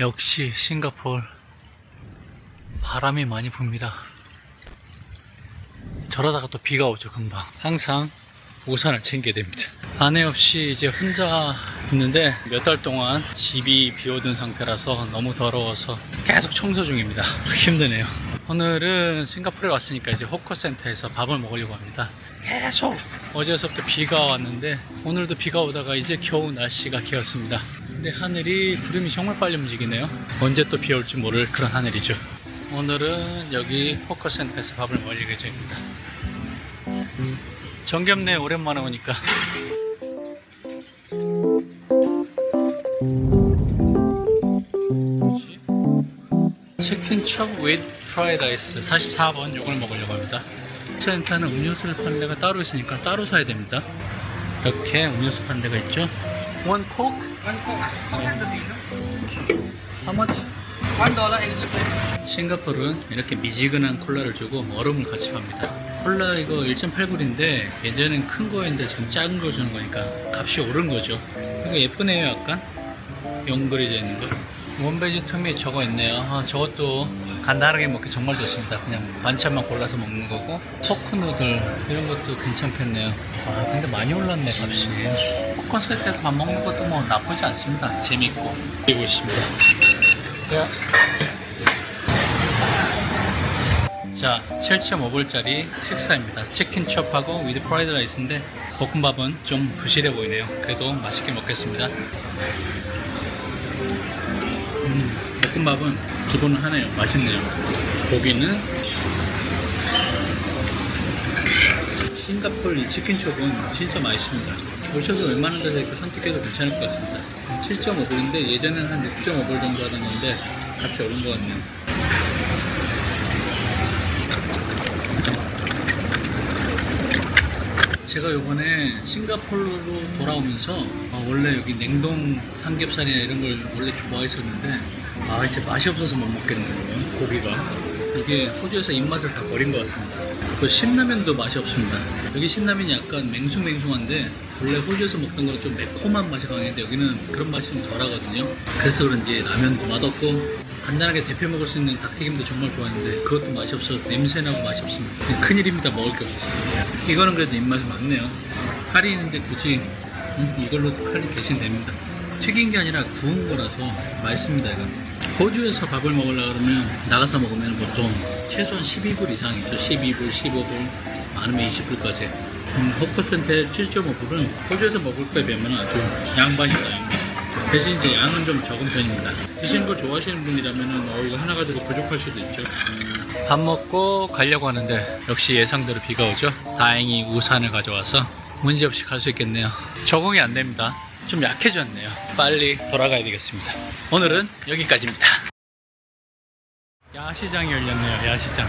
역시 싱가포르 바람이 많이 붑니다. 저러다가 또 비가 오죠, 금방. 항상 우산을 챙겨야 됩니다. 아내 없이 이제 혼자 있는데 몇 달 동안 집이 비오던 상태라서 너무 더러워서 계속 청소 중입니다. 힘드네요. 오늘은 싱가포르에 왔으니까 이제 호커센터에서 밥을 먹으려고 합니다. 계속 어제서부터 비가 왔는데 오늘도 비가 오다가 이제 겨우 날씨가 개었습니다. 근데 하늘이 구름이 정말 빨리 움직이네요. 언제 또 비 올지 모를 그런 하늘이죠. 오늘은 여기 호커센터에서 밥을 먹을 예정입니다. 정겹네 오랜만에 오니까? 치킨 첩 with 프라이드 라이스 44번 요걸 먹으려고 합니다 센터는 음료수를 파는 데가 따로 있으니까 따로 사야 됩니다 이렇게 음료수 파는 데가 있죠 One coke? One coke. Coke and the beer. How much? One dollar eighty cents. 싱가포르는 이렇게 미지근한 콜라를 주고 얼음을 같이 팝니다. 콜라 이거 1.89인데 예전엔 큰 거였는데 지금 작은 거 주는 거니까 값이 오른 거죠. 이거 예쁘네요, 약간. 용 그려져 있는 거. 원베지 투미 저거 있네요. 아, 저것도 간단하게 먹기 정말 좋습니다. 그냥 반찬만 골라서 먹는 거고 포크 누들 이런 것도 괜찮겠네요. 아, 근데 많이 올랐네, 값이. 포컨 세트에서 밥 먹는 것도 뭐 나쁘지 않습니다. 재밌고. 그리고 있습니다. 야. 자, 7.5불짜리 식사입니다. 치킨 첩하고 위드 프라이드 라이스인데 볶음밥은 좀 부실해 보이네요. 그래도 맛있게 먹겠습니다. 음, 볶음밥은 기본 하네요. 맛있네요. 고기는 싱가포르 이 치킨 첩은 진짜 맛있습니다. 오셔서 웬만한 데서 이렇게 선택해도 괜찮을 것 같습니다. 7.5불인데 예전에는 한 6.5불 정도 하던데 값이 오른 것 같네요. 제가 요번에 싱가포르로 돌아오면서 아, 원래 여기 냉동 삼겹살이나 이런 걸 원래 좋아했었는데 아 이제 맛이 없어서 못 먹겠네요. 고기가. 이게 호주에서 입맛을 다 버린 것 같습니다. 그 신라면도 맛이 없습니다. 여기 신라면이 약간 맹숭맹숭한데 원래 호주에서 먹던 거는 좀 매콤한 맛이 강했는데 여기는 그런 맛이 좀 덜하거든요. 그래서 그런지 라면도 맛없고 간단하게 데펴 먹을 수 있는 닭튀김도 정말 좋아하는데 그것도 맛이 없어서 냄새나고 맛이 없습니다. 큰일입니다. 먹을 게 없어서. 이거는 그래도 입맛이 많네요. 칼이 있는데 굳이 음, 이걸로 칼이 대신 됩니다. 튀긴 게 아니라 구운 거라서 맛있습니다 이건 호주에서 밥을 먹으려 그러면 나가서 먹으면 보통 최소한 12불 이상이죠 12불 15불 많으면 20불까지 음, 호커센터의 7.5불은 호주에서 먹을 거에 비하면 아주 양반이다 양반 대신 이제 양은 좀 적은 편입니다. 드시는 걸 좋아하시는 분이라면 어, 이거 하나 가지고 부족할 수도 있죠. 밥 먹고 가려고 하는데 역시 예상대로 비가 오죠. 다행히 우산을 가져와서 문제없이 갈 수 있겠네요. 적응이 안 됩니다. 좀 약해졌네요. 빨리 돌아가야 되겠습니다. 오늘은 여기까지입니다. 야시장이 열렸네요. 야시장.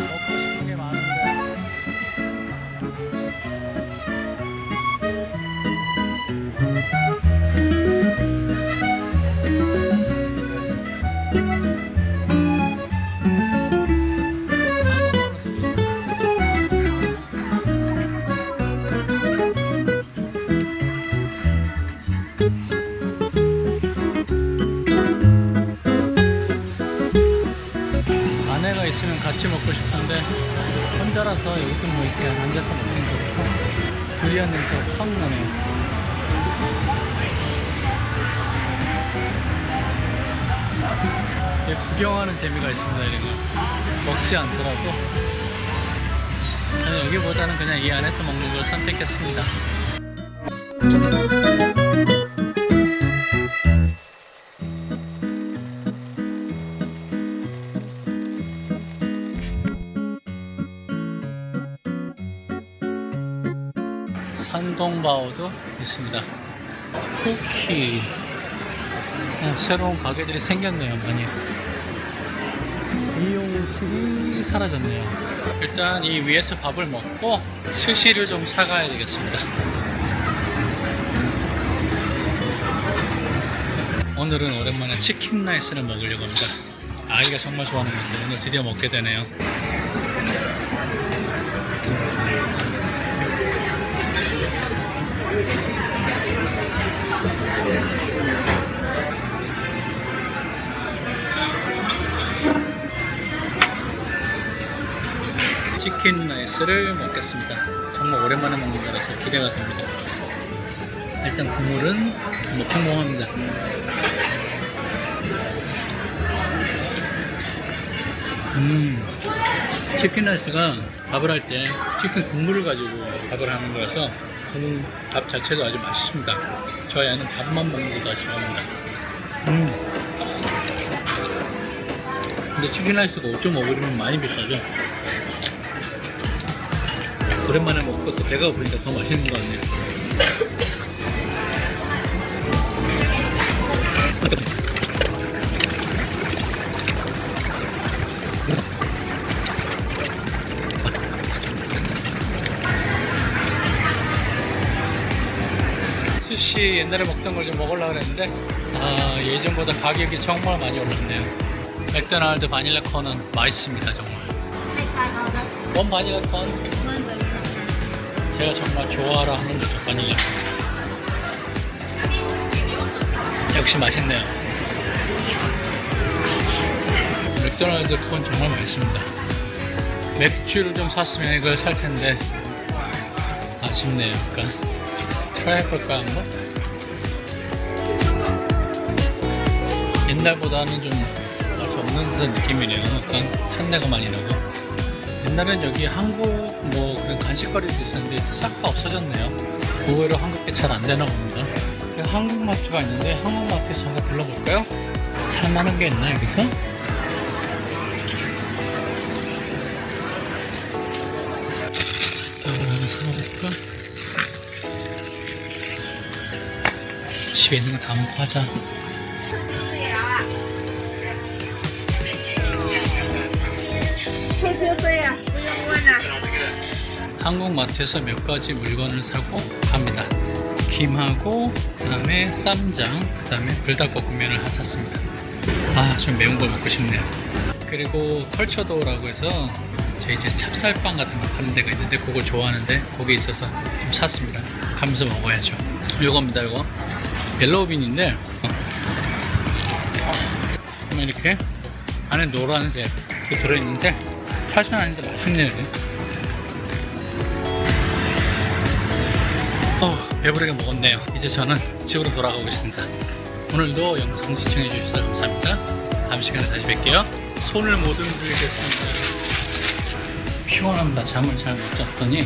먹고 싶은 게 많은데. 같이 먹고 싶은데 혼자라서 여기서 뭐 이렇게 앉아서 먹는 거 좋고 두리안 냄새 확 나네요 구경하는 재미가 있습니다 이런 거. 먹지 않더라도. 저는 여기보다는 그냥 이 안에서 먹는 걸 선택했습니다 산동바오도 있습니다. 쿠키. 어, 새로운 가게들이 생겼네요, 많이. 이용실이 사라졌네요. 일단 이 위에서 밥을 먹고 스시를 좀 사가야 되겠습니다. 오늘은 오랜만에 치킨 라이스를 먹으려고 합니다. 아이가 정말 좋아하는 건데 오늘 드디어 먹게 되네요. 치킨 라이스를 먹겠습니다. 정말 오랜만에 먹는 거라서 기대가 됩니다. 일단 국물은 뭐 평범합니다. 음, 치킨 라이스가 밥을 할 때 치킨 국물을 가지고 밥을 하는 거라서 저는 밥 자체도 아주 맛있습니다. 저희 아이는 밥만 먹는 거 다 좋아합니다. 음. 근데 치킨 라이스가 5.5불이면 많이 비싸죠? 오랜만에 먹고 또 배가 고프니까 더 맛있는 것 같네요. 스시 옛날에 먹던 걸 좀 먹으려고 그랬는데 아 예전보다 가격이 정말 많이 올랐네요. 맥도날드 바닐라 콘은 맛있습니다 정말. 원 바닐라 콘 제가 정말 좋아하라 하는 거죠 바닐라 역시 맛있네요. 맥도날드 콘 정말 맛있습니다. 맥주를 좀 샀으면 이걸 살 텐데 아쉽네요. 그러니까 트라이 해볼까 한번? 옛날보다는 좀 없는 그런 느낌이네요. 약간 탄내가 많이 나고 옛날엔 여기 한국 뭐 그런 간식거리도 있었는데 이제 싹 다 없어졌네요 의외로 한국에 잘 안 되나 봅니다 여기 한국 마트가 있는데 한국 마트에서 잠깐 둘러볼까요? 살만한 게 있나 여기서? 떡을 하나 사먹을까? 집에 있는 거 다 먹고 하자 해줄 거야. 한국 마트에서 몇 가지 물건을 사고 갑니다. 김하고 그 다음에 쌈장 그 다음에 불닭볶음면을 샀습니다. 아 좀 매운 걸 먹고 싶네요. 그리고 컬처도라고 해서 저 이제 찹쌀빵 같은 거 파는 데가 있는데 그거 좋아하는데 거기 있어서 좀 샀습니다. 가면서 먹어야죠. 요겁니다 이거 옐로우빈인데 어. 이렇게 안에 노란색 들어있는데 8천 원인데 맛있네요. 이게. 어, 배부르게 먹었네요. 이제 저는 집으로 돌아가고 있습니다. 오늘도 영상 시청해 주셔서 감사합니다. 다음 시간에 다시 뵐게요. 손을 못 흔들겠습니다. 피곤합니다. 잠을 잘 못 잤더니